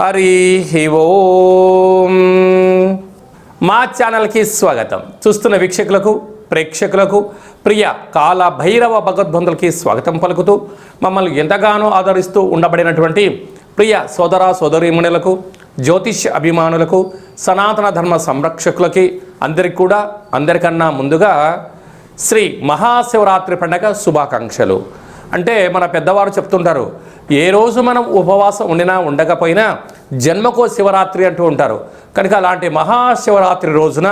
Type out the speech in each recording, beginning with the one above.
హరి ఓం. మా ఛానల్కి స్వాగతం. చూస్తున్న వీక్షకులకు ప్రేక్షకులకు ప్రియ కాల భైరవ భగవద్బంధులకి స్వాగతం పలుకుతూ మమ్మల్ని ఎంతగానో ఆదరిస్తూ ఉండబడినటువంటి ప్రియ సోదర సోదరీమణులకు జ్యోతిష్ అభిమానులకు సనాతన ధర్మ సంరక్షకులకి అందరికి కూడా అందరికన్నా ముందుగా శ్రీ మహాశివరాత్రి పండగ శుభాకాంక్షలు. అంటే మన పెద్దవారు చెప్తుంటారు ఏ రోజు మనం ఉపవాసం ఉండినా ఉండకపోయినా జన్మకో శివరాత్రి అంటూ ఉంటారు. కనుక అలాంటి మహాశివరాత్రి రోజున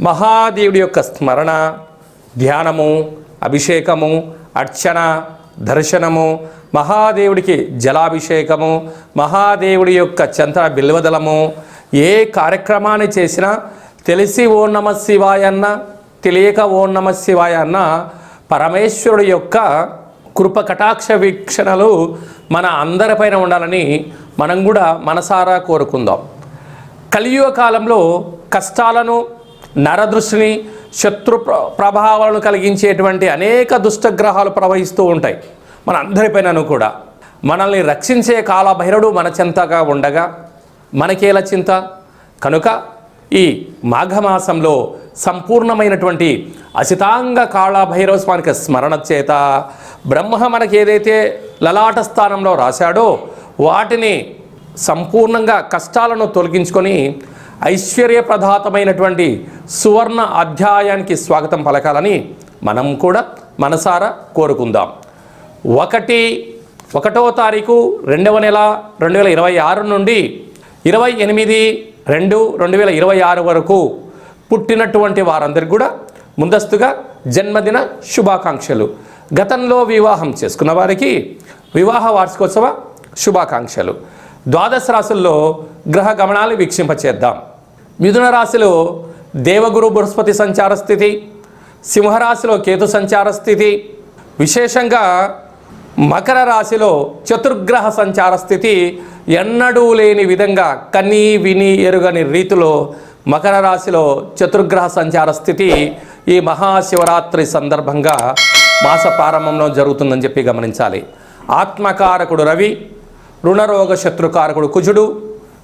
మహాదేవుడి యొక్క స్మరణ ధ్యానము అభిషేకము అర్చన దర్శనము మహాదేవుడికి జలాభిషేకము మహాదేవుడి యొక్క చంద్ర బిల్వదలము ఏ కార్యక్రమాన్ని చేసినా తెలిసి ఓ నమ శివాయ అన్న తెలియక ఓ నమ శివాయ అన్న పరమేశ్వరుడి యొక్క కృప కటాక్ష వీక్షణలు మన అందరిపైన ఉండాలని మనం కూడా మనసారా కోరుకుందాం. కలియుగ కాలంలో కష్టాలను నరదృష్టిని శత్రు ప్ర- ప్రభావాలను కలిగించేటువంటి అనేక దుష్టగ్రహాలు ప్రవహిస్తూ ఉంటాయి. మన అందరిపైనను కూడా. మనల్ని రక్షించే కాలభైరవుడు మన చింతగా ఉండగా మనకేలా చింత? కనుక ఈ మాఘమాసంలో సంపూర్ణమైనటువంటి అసితాంగ కాళభైరవ స్వామికి స్మరణ చేత బ్రహ్మ మనకి ఏదైతే లలాట స్థానంలో రాశాడో వాటిని సంపూర్ణంగా కష్టాలను తొలగించుకొని ఐశ్వర్యప్రదాతమైనటువంటి సువర్ణ అధ్యాయానికి స్వాగతం పలకాలని మనం కూడా మనసారా కోరుకుందాం. ఒకటి ఒకటో తారీఖు రెండవ నెల రెండు వేల ఇరవై ఆరు నుండి ఇరవై ఎనిమిది రెండు రెండు వేల ఇరవై ఆరు వరకు పుట్టినటువంటి వారందరికీ కూడా ముందస్తుగా జన్మదిన శుభాకాంక్షలు. గతంలో వివాహం చేసుకున్న వారికి వివాహ వార్షికోత్సవ శుభాకాంక్షలు. ద్వాదశ రాశుల్లో గ్రహ గమనాలు వీక్షింపచేద్దాం. మిథున రాశిలో దేవగురు బృహస్పతి సంచార స్థితి సింహరాశిలో కేతు సంచార స్థితి విశేషంగా మకర రాశిలో చతుర్గ్రహ సంచార స్థితి ఎన్నడూ లేని విధంగా కని విని ఎరుగని రీతిలో మకర రాశిలో చతుర్గ్రహ సంచార స్థితి ఈ మహాశివరాత్రి సందర్భంగా మాస ప్రారంభంలో జరుగుతుందని చెప్పి గమనించాలి. ఆత్మకారకుడు రవి రుణరోగ శత్రుకారకుడు కుజుడు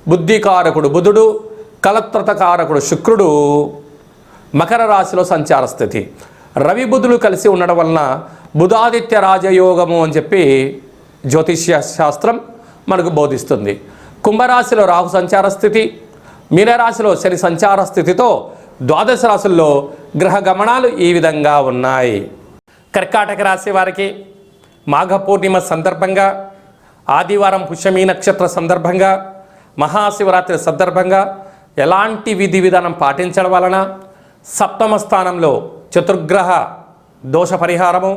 బుద్ధికారకుడు బుధుడు కలత్రతకారకుడు శుక్రుడు. మకర రాశిలో సంచార స్థితి. రవి బుధులు కలిసి ఉండడం వలన బుధాదిత్య రాజయోగము అని చెప్పి జ్యోతిష్య శాస్త్రం మనకు బోధిస్తుంది. కుంభరాశిలో రాహు సంచార స్థితి మీనరాశిలో శని సంచార స్థితితో ద్వాదశ రాశుల్లో గ్రహ గమనాలు ఈ విధంగా ఉన్నాయి. కర్కాటక రాశి వారికి మాఘ పూర్ణిమ సందర్భంగా ఆదివారం పుష్యమీ నక్షత్ర సందర్భంగా మహాశివరాత్రి సందర్భంగా ఎలాంటి విధి విధానం పాటించడం వలన సప్తమ స్థానంలో చతుర్గ్రహ దోష పరిహారము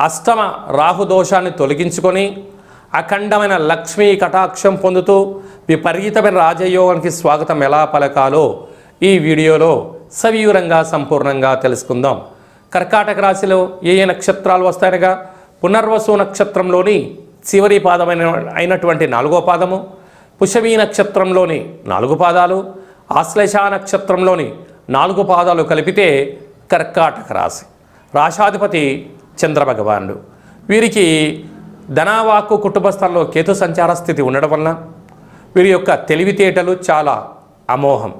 అష్టమ రాహు దోషాన్ని తొలగించుకొని అఖండమైన లక్ష్మీ కటాక్షం పొందుతూ విపరీతమైన రాజయోగానికి స్వాగతం ఎలా పలకాలో ఈ వీడియోలో సవివరంగా సంపూర్ణంగా తెలుసుకుందాం. కర్కాటక రాశిలో ఏ ఏ నక్షత్రాలు వస్తాయనగా పునర్వసు నక్షత్రంలోని చివరి పాదమైన అయినటువంటి నాలుగో పాదము పుషవీ నక్షత్రంలోని నాలుగు పాదాలు ఆశ్లేష నక్షత్రంలోని నాలుగు పాదాలు కలిపితే కర్కాటక రాశి. రాశాధిపతి చంద్రభగవానుడు. వీరికి ధనావాకు కుటుంబ స్థలంలో కేతు సంచార స్థితి ఉండడం వలన వీరి యొక్క తెలివితేటలు చాలా అమోహం.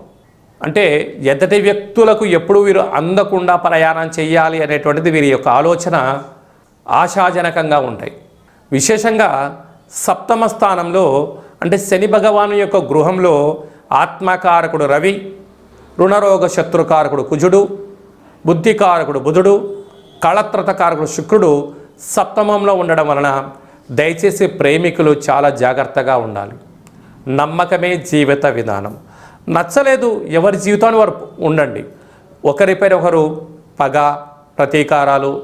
అంటే ఎద్దటి వ్యక్తులకు ఎప్పుడు వీరు అందకుండా ప్రయాణం చేయాలి అనేటువంటిది వీరి యొక్క ఆలోచన ఆశాజనకంగా ఉంటాయి. విశేషంగా సప్తమ స్థానంలో అంటే శని భగవాను యొక్క గృహంలో ఆత్మకారకుడు రవి రుణరోగ శత్రుకారకుడు కుజుడు బుద్ధికారకుడు బుధుడు కళత్రతకారకుడు శుక్రుడు సప్తమంలో ఉండడం వలన దయచేసి ప్రేమికులు చాలా జాగ్రత్తగా ఉండాలి. నమ్మకమే జీవిత విధానం. నచ్చలేదు ఎవరి జీవితాన్ని వారు ఉండండి. ఒకరిపైన ఒకరు పగ ప్రతీకారాలు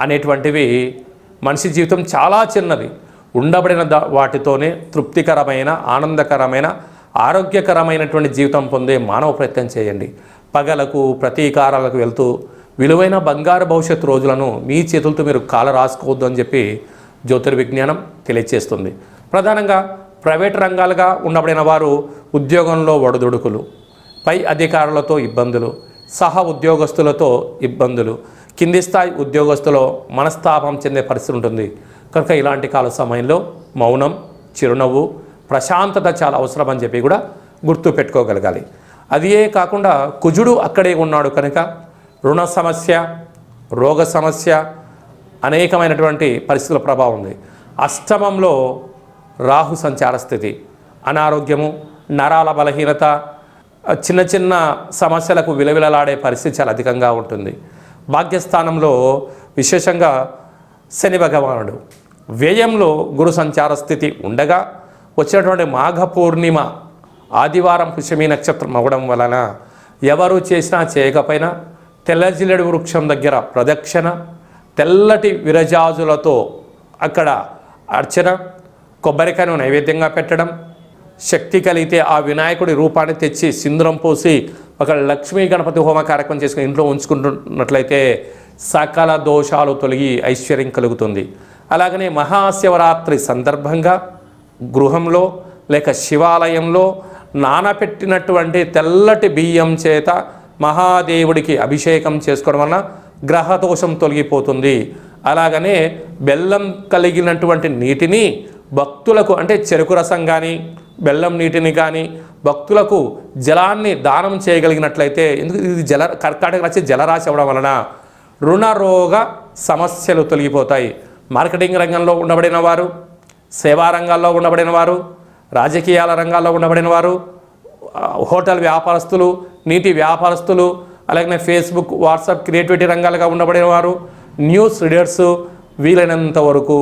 అనేటువంటివి మనిషి జీవితం చాలా చిన్నది. ఉండబడిన దా- వాటితోనే తృప్తికరమైన ఆనందకరమైన ఆరోగ్యకరమైనటువంటి జీవితం పొందే మానవ ప్రయత్నం చేయండి. పగలకు ప్రతీకారాలకు వెళ్తూ విలువైన బంగారు భవిష్యత్తు రోజులను మీ చేతులతో మీరు కాల రాసుకోవద్దు అని చెప్పి జ్యోతిర్విజ్ఞానం తెలియచేస్తుంది. ప్రధానంగా ప్రైవేట్ రంగాలుగా ఉండబడిన వారు ఉద్యోగంలో ఒడదుడుకులు పై అధికారులతో ఇబ్బందులు సహ ఉద్యోగస్తులతో ఇబ్బందులు కింది స్థాయి ఉద్యోగస్తులో మనస్తాపం చెందే పరిస్థితి ఉంటుంది. కనుక ఇలాంటి కాల సమయంలో మౌనం చిరునవ్వు ప్రశాంతత చాలా అవసరమని చెప్పి కూడా గుర్తు పెట్టుకోగలగాలి. అదే కాకుండా కుజుడు అక్కడే ఉన్నాడు కనుక రుణ సమస్య రోగ సమస్య అనేకమైనటువంటి పరిస్థితుల ప్రభావం ఉంది. అష్టమంలో రాహు సంచార స్థితి. అనారోగ్యము నరాల బలహీనత చిన్న చిన్న సమస్యలకు విలవిలలాడే పరిస్థితి చాలా అధికంగా ఉంటుంది. భాగ్యస్థానంలో విశేషంగా శని భగవానుడు. వ్యయంలో గురు సంచార స్థితి ఉండగా వచ్చినటువంటి మాఘ పూర్ణిమ ఆదివారం పుష్యమి నక్షత్రం అవ్వడం వలన ఎవరు చేసినా చేయకపోయినా తెల్లజిల్లెడు వృక్షం దగ్గర ప్రదక్షిణ తెల్లటి విరజాజులతో అక్కడ అర్చన కొబ్బరికాయను నైవేద్యంగా పెట్టడం శక్తి కలిగితే ఆ వినాయకుడి రూపాన్ని తెచ్చి సింధురం పోసి ఒక లక్ష్మీ గణపతి హోమ కార్యక్రమం చేసుకుని ఇంట్లో ఉంచుకుంటున్నట్లయితే సకల దోషాలు తొలగి ఐశ్వర్యం కలుగుతుంది. అలాగనే మహాశివరాత్రి సందర్భంగా గృహంలో లేక శివాలయంలో నానపెట్టినటువంటి తెల్లటి బియ్యం చేత మహాదేవుడికి అభిషేకం చేసుకోవడం వలన గ్రహదోషం తొలగిపోతుంది. అలాగనే బెల్లం కలిగినటువంటి నీటిని భక్తులకు అంటే చెరుకు రసం కానీ బెల్లం నీటిని కానీ భక్తులకు జలాన్ని దానం చేయగలిగినట్లయితే ఎందుకు ఇది జల కర్కాటక రాశి జలరాశి అవ్వడం వలన రుణరోగ సమస్యలు తొలగిపోతాయి. మార్కెటింగ్ రంగంలో ఉండబడిన వారు సేవా రంగాల్లో ఉండబడిన వారు రాజకీయాల రంగాల్లో ఉండబడిన వారు హోటల్ వ్యాపారస్తులు నీటి వ్యాపారస్తులు అలాగే ఫేస్బుక్ వాట్సాప్ క్రియేటివిటీ రంగాలుగా ఉండబడిన వారు న్యూస్ రీడర్స్ వీలైనంత వరకు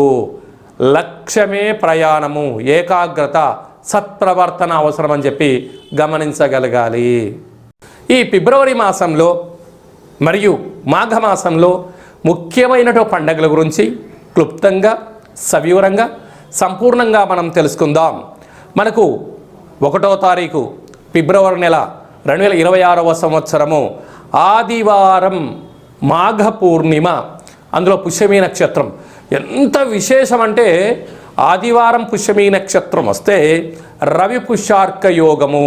లక్ష్యమే ప్రయాణము ఏకాగ్రత సత్ప్రవర్తన అవసరం అని చెప్పి గమనించగలగాలి. ఈ ఫిబ్రవరి మాసంలో మరియు మాఘమాసంలో ముఖ్యమైనటువంటి పండగల గురించి క్లుప్తంగా సవివరంగా సంపూర్ణంగా మనం తెలుసుకుందాం. మనకు ఒకటో తారీఖు ఫిబ్రవరి నెల రెండు వేల ఇరవై ఆరవ సంవత్సరము ఆదివారం మాఘ పూర్ణిమ అందులో పుష్యమీ నక్షత్రం ఎంత విశేషం అంటే ఆదివారం పుష్యమీ నక్షత్రం వస్తే రవి పుష్యార్క యోగము.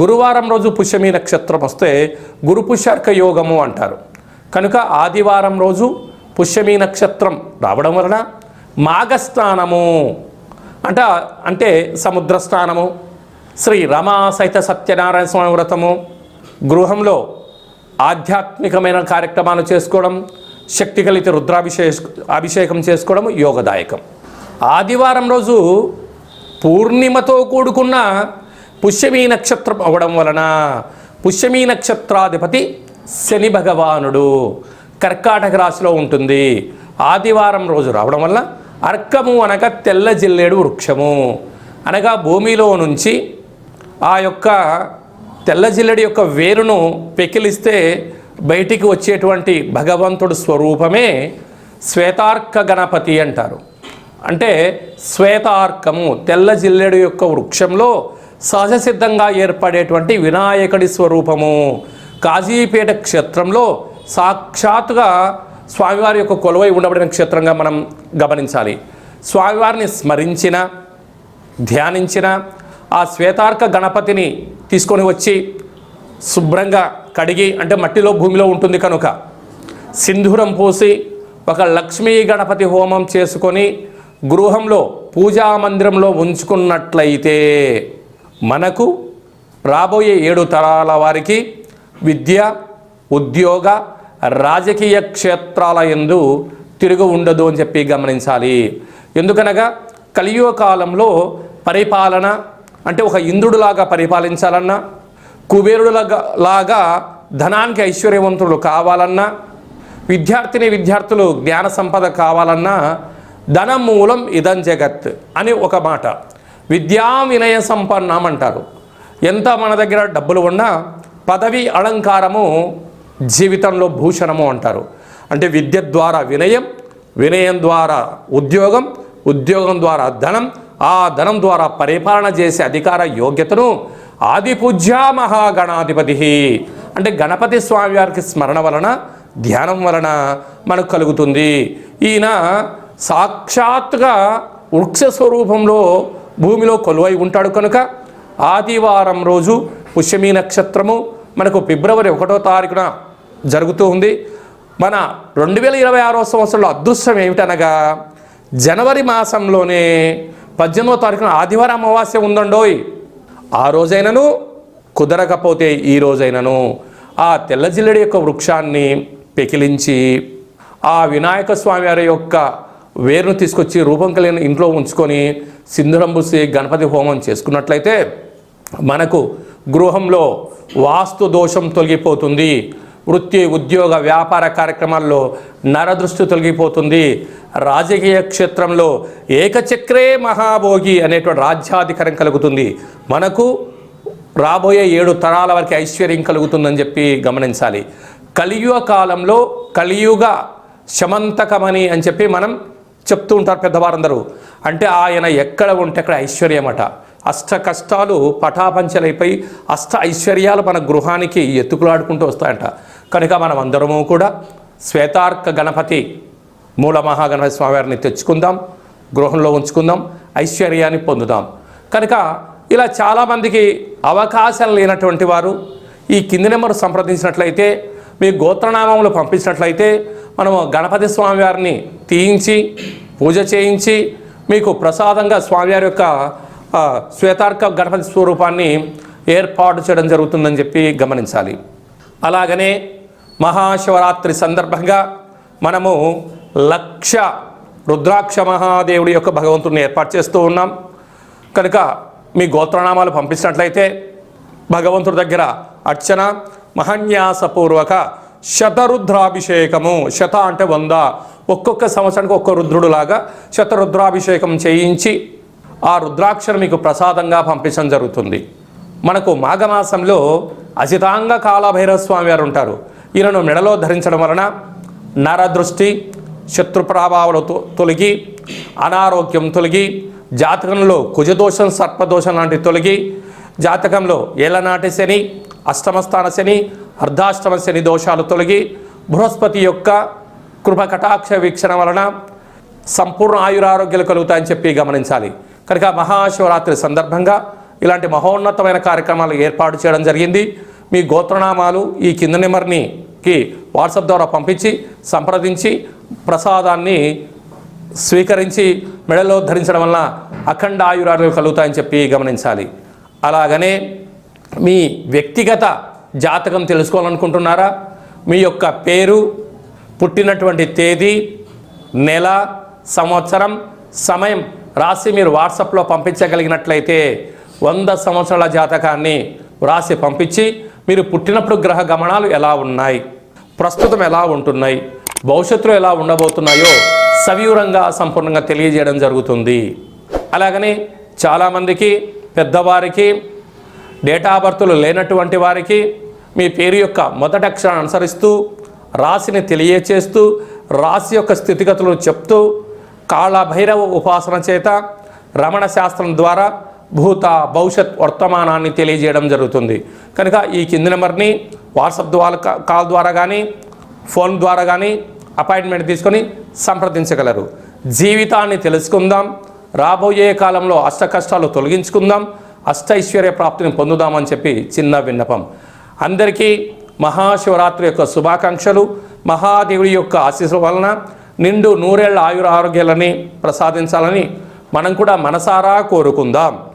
గురువారం రోజు పుష్యమీ నక్షత్రం వస్తే గురు పుష్యార్క యోగము అంటారు. కనుక ఆదివారం రోజు పుష్యమీ నక్షత్రం రావడం వలన మాఘస్నానము. అంట అంటే సముద్ర స్నానము శ్రీ రమా సహిత సత్యనారాయణ స్వామి వ్రతము గృహంలో ఆధ్యాత్మికమైన కార్యక్రమాలు చేసుకోవడం శక్తి కలిగితే రుద్రాభిషేక అభిషేకం చేసుకోవడం యోగదాయకం. ఆదివారం రోజు పూర్ణిమతో కూడుకున్న పుష్యమీ నక్షత్రం అవ్వడం వలన పుష్యమీ నక్షత్రాధిపతి శని భగవానుడు కర్కాటక రాశిలో ఉంటుంది. ఆదివారం రోజు రావడం వల్ల అర్కము అనగా తెల్ల జిల్లేడు వృక్షము. అనగా భూమిలో నుంచి ఆ యొక్క తెల్ల జిల్లెడి యొక్క వేరును పెకిలిస్తే బయటికి వచ్చేటువంటి భగవంతుడు స్వరూపమే శ్వేతార్క గణపతి అంటారు. అంటే శ్వేతార్కము తెల్ల జిల్లెడు యొక్క వృక్షంలో సహజ సిద్ధంగా ఏర్పడేటువంటి వినాయకుడి స్వరూపము. కాజీపేట క్షేత్రంలో సాక్షాత్తుగా స్వామివారి యొక్క కొలువై ఉండబడిన క్షేత్రంగా మనం గమనించాలి. స్వామివారిని స్మరించిన ధ్యానించిన ఆ శ్వేతార్క గణపతిని తీసుకొని వచ్చి శుభ్రంగా కడిగి అంటే మట్టిలో భూమిలో ఉంటుంది కనుక సింధూరం పోసి ఒక లక్ష్మీ గణపతి హోమం చేసుకొని గృహంలో పూజా మందిరంలో ఉంచుకున్నట్లయితే మనకు రాబోయే ఏడు తరాల వారికి విద్య ఉద్యోగ రాజకీయ క్షేత్రాల ఎందు తిరుగు ఉండదు అని చెప్పి గమనించాలి. ఎందుకనగా కలియుగ కాలంలో పరిపాలన అంటే ఒక ఇంద్రుడిలాగా పరిపాలించాలన్నా కుబేరుడులాగా లాగా ధనానికి ఐశ్వర్యవంతులు కావాలన్నా విద్యార్థిని విద్యార్థులు జ్ఞాన సంపద కావాలన్నా ధనం మూలం ఇదం జగత్ అని ఒక మాట. విద్యా వినయ సంపన్నం అంటారు. ఎంత మన దగ్గర డబ్బులు ఉన్నా పదవి అలంకారము జీవితంలో భూషణము అంటారు. అంటే విద్య ద్వారా వినయం వినయం ద్వారా ఉద్యోగం ఉద్యోగం ద్వారా ధనం ఆ ధనం ద్వారా పరిపాలన చేసే అధికార యోగ్యతను ఆదిపూజ్య మహాగణాధిపతి. అంటే గణపతి స్వామి వారికి స్మరణ వలన ధ్యానం వలన మనకు కలుగుతుంది. ఈయన సాక్షాత్తుగా వృక్ష స్వరూపంలో భూమిలో కొలువై ఉంటాడు కనుక ఆదివారం రోజు పుష్యమి నక్షత్రము మనకు ఫిబ్రవరి ఒకటో తారీఖున జరుగుతూ ఉంది. మన రెండు వేల ఇరవై ఆరో సంవత్సరంలో అదృష్టం ఏమిటనగా జనవరి మాసంలోనే పద్దెనిమిదో తారీఖున ఆదివారం అమావాస్య ఉందండోయ్. ఆ రోజైనను కుదరకపోతే ఈ రోజైనను ఆ తెల్ల జిల్లడి యొక్క వృక్షాన్ని పెకిలించి ఆ వినాయక స్వామి వారి యొక్క వేరును తీసుకొచ్చి రూపం కలిగిన ఇంట్లో ఉంచుకొని సింధురం పూసి గణపతి హోమం చేసుకున్నట్లయితే మనకు గృహంలో వాస్తు దోషం తొలగిపోతుంది. వృత్తి ఉద్యోగ వ్యాపార కార్యక్రమాల్లో నరదృష్టి తొలగిపోతుంది. రాజకీయ క్షేత్రంలో ఏకచక్రే మహాభోగి అనేటువంటి రాజ్యాధికారం కలుగుతుంది. మనకు రాబోయే ఏడు తరాల వరకు ఐశ్వర్యం కలుగుతుందని చెప్పి గమనించాలి. కలియుగ కాలంలో కలియుగ శమంతకమని అని చెప్పి మనం చెప్తూ ఉంటారు పెద్దవారందరూ. అంటే ఆయన ఎక్కడ ఉంటే అక్కడ ఐశ్వర్యమట. అష్ట కష్టాలు పటాపంచలైపోయి అష్ట ఐశ్వర్యాలు మన గృహానికి ఎత్తుకులాడుకుంటూ వస్తాయంట. కనుక మనం అందరము కూడా శ్వేతార్క గణపతి మూల మహాగణపతి స్వామివారిని తెచ్చుకుందాం గృహంలో ఉంచుకుందాం ఐశ్వర్యాన్ని పొందుదాం. కనుక ఇలా చాలామందికి అవకాశాలు లేనటువంటి వారు ఈ కింది నెంబర్ సంప్రదించినట్లయితే మీ గోత్రనామములు పంపించినట్లయితే మనము గణపతి స్వామివారిని తీయించి పూజ చేయించి మీకు ప్రసాదంగా స్వామివారి యొక్క శ్వేతార్క గణపతి స్వరూపాన్ని ఏర్పాటు చేయడం జరుగుతుందని చెప్పి గమనించాలి. అలాగనే మహాశివరాత్రి సందర్భంగా మనము లక్ష రుద్రాక్ష మహాదేవుడి యొక్క భగవంతుడిని ఏర్పాటు చేస్తూ ఉన్నాం. కనుక మీ గోత్రనామాలు పంపించినట్లయితే భగవంతుడి దగ్గర అర్చన మహన్యాసపూర్వక శతరుద్రాభిషేకము శత అంటే వంద ఒక్కొక్క సంవత్సరానికి ఒక్క రుద్రుడులాగా శతరుద్రాభిషేకం చేయించి ఆ రుద్రాక్షను మీకు ప్రసాదంగా పంపించడం జరుగుతుంది. మనకు మాఘమాసంలో అజితాంగ కాలభైరవ స్వామి వారు ఉంటారు. ఈయనను మెడలో ధరించడం వలన నరదృష్టి శత్రుప్రభావాలు తొలగి అనారోగ్యం తొలగి జాతకంలో కుజదోషం సర్పదోషం లాంటి తొలగి జాతకంలో ఏలనాటి శని అష్టమస్థాన శని అర్ధాష్టమ శని దోషాలు తొలగి బృహస్పతి యొక్క కృప కటాక్ష వీక్షణ వలన సంపూర్ణ ఆయురారోగ్యాలు కలుగుతాయని చెప్పి గమనించాలి. కనుక మహాశివరాత్రి సందర్భంగా ఇలాంటి మహోన్నతమైన కార్యక్రమాలు ఏర్పాటు చేయడం జరిగింది. మీ గోత్రనామాలు ఈ కింద నెంబర్నికి వాట్సాప్ ద్వారా పంపించి సంప్రదించి ప్రసాదాన్ని స్వీకరించి మెడలో ధరించడం వలన అఖండ ఆయురాలు కలుగుతాయని చెప్పి గమనించాలి. అలాగనే మీ వ్యక్తిగత జాతకం తెలుసుకోవాలనుకుంటున్నారా? మీ యొక్క పేరు పుట్టినటువంటి తేదీ నెల సంవత్సరం సమయం రాసి మీరు వాట్సాప్లో పంపించగలిగినట్లయితే వంద సంవత్సరాల జాతకాన్ని వ్రాసి పంపించి మీరు పుట్టినప్పుడు గ్రహ గమనాలు ఎలా ఉన్నాయి? ప్రస్తుతం ఎలా ఉంటున్నాయి? భవిష్యత్తులో ఎలా ఉండబోతున్నాయో సవివరంగా సంపూర్ణంగా తెలియజేయడం జరుగుతుంది. అలాగని చాలామందికి పెద్దవారికి డేటా బర్తులు లేనటువంటి వారికి మీ పేరు యొక్క మొదటి అక్షరాన్ని అనుసరిస్తూ రాశిని తెలియచేస్తూ రాశి యొక్క స్థితిగతులను చెప్తూ కాళభైరవ ఉపాసన చేత రమణ శాస్త్రం ద్వారా భూత భవిష్యత్ వర్తమానాన్ని తెలియజేయడం జరుగుతుంది. కనుక ఈ కింది నెంబర్ని వాట్సాప్ ద్వారా కాల్ ద్వారా కానీ ఫోన్ ద్వారా కానీ అపాయింట్మెంట్ తీసుకొని సంప్రదించగలరు. జీవితాన్ని తెలుసుకుందాం. రాబోయే కాలంలో అష్ట కష్టాలు తొలగించుకుందాం. అష్ట ఐశ్వర్య ప్రాప్తిని పొందుదామని చెప్పి చిన్న విన్నపం. అందరికీ మహాశివరాత్రి యొక్క శుభాకాంక్షలు. మహాదేవుడి యొక్క ఆశీస్సుల వలన నిండు నూరేళ్ళ ఆయుర ఆరోగ్యాలని ప్రసాదించాలని మనం కూడా మనసారా కోరుకుందాం.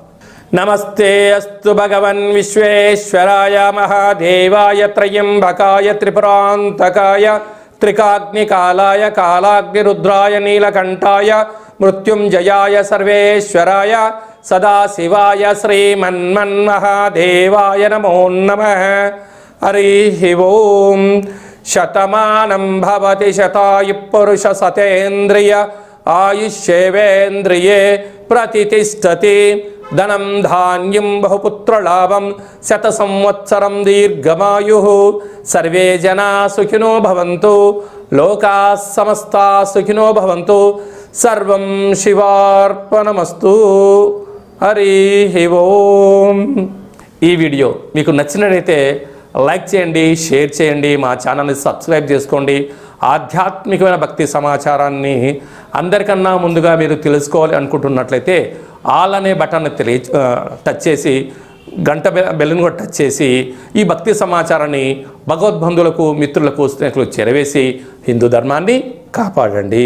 నమస్తే అస్తు భగవన్ విశ్వేశ్వరాయ మహాదేవాయ త్రయంబకాయ త్రిపురాంతకాయ త్రికాగ్నికాలాయ కాలాగ్నిరుద్రాయ నీలకంఠాయ మృత్యుంజయాయ సర్వేశ్వరాయ సదాశివాయ శ్రీమన్మన్మహాదేవాయ నమో నమ. హరి ఓం. శతమానం భవతి శతాయు పురుష సతేంద్రియ ఆయుష్యేవేంద్రియే ప్రతిష్టతి ధనం ధాన్యం బహుపుత్రలాభం శత సంవత్సరం దీర్ఘమాయు. సర్వే జనా సుఖినో భవంతు లోకా సమస్తా సుఖినో భవంతు. సర్వం శివార్పణమస్తు. హరి ఓం. ఈ వీడియో మీకు నచ్చినట్లయితే లైక్ చేయండి షేర్ చేయండి మా ఛానల్ని సబ్స్క్రైబ్ చేసుకోండి. ఆధ్యాత్మికమైన భక్తి సమాచారాన్ని అందరికన్నా ముందుగా మీరు తెలుసుకోవాలి అనుకుంటున్నట్లయితే ఆల్ అనే బటన్ తెలియ టచ్ చేసి గంట బె కూడా టచ్ చేసి ఈ భక్తి సమాచారాన్ని భగవద్బంధువులకు మిత్రులకు స్నేహితులకు చేరవేసి హిందూ ధర్మాన్ని కాపాడండి.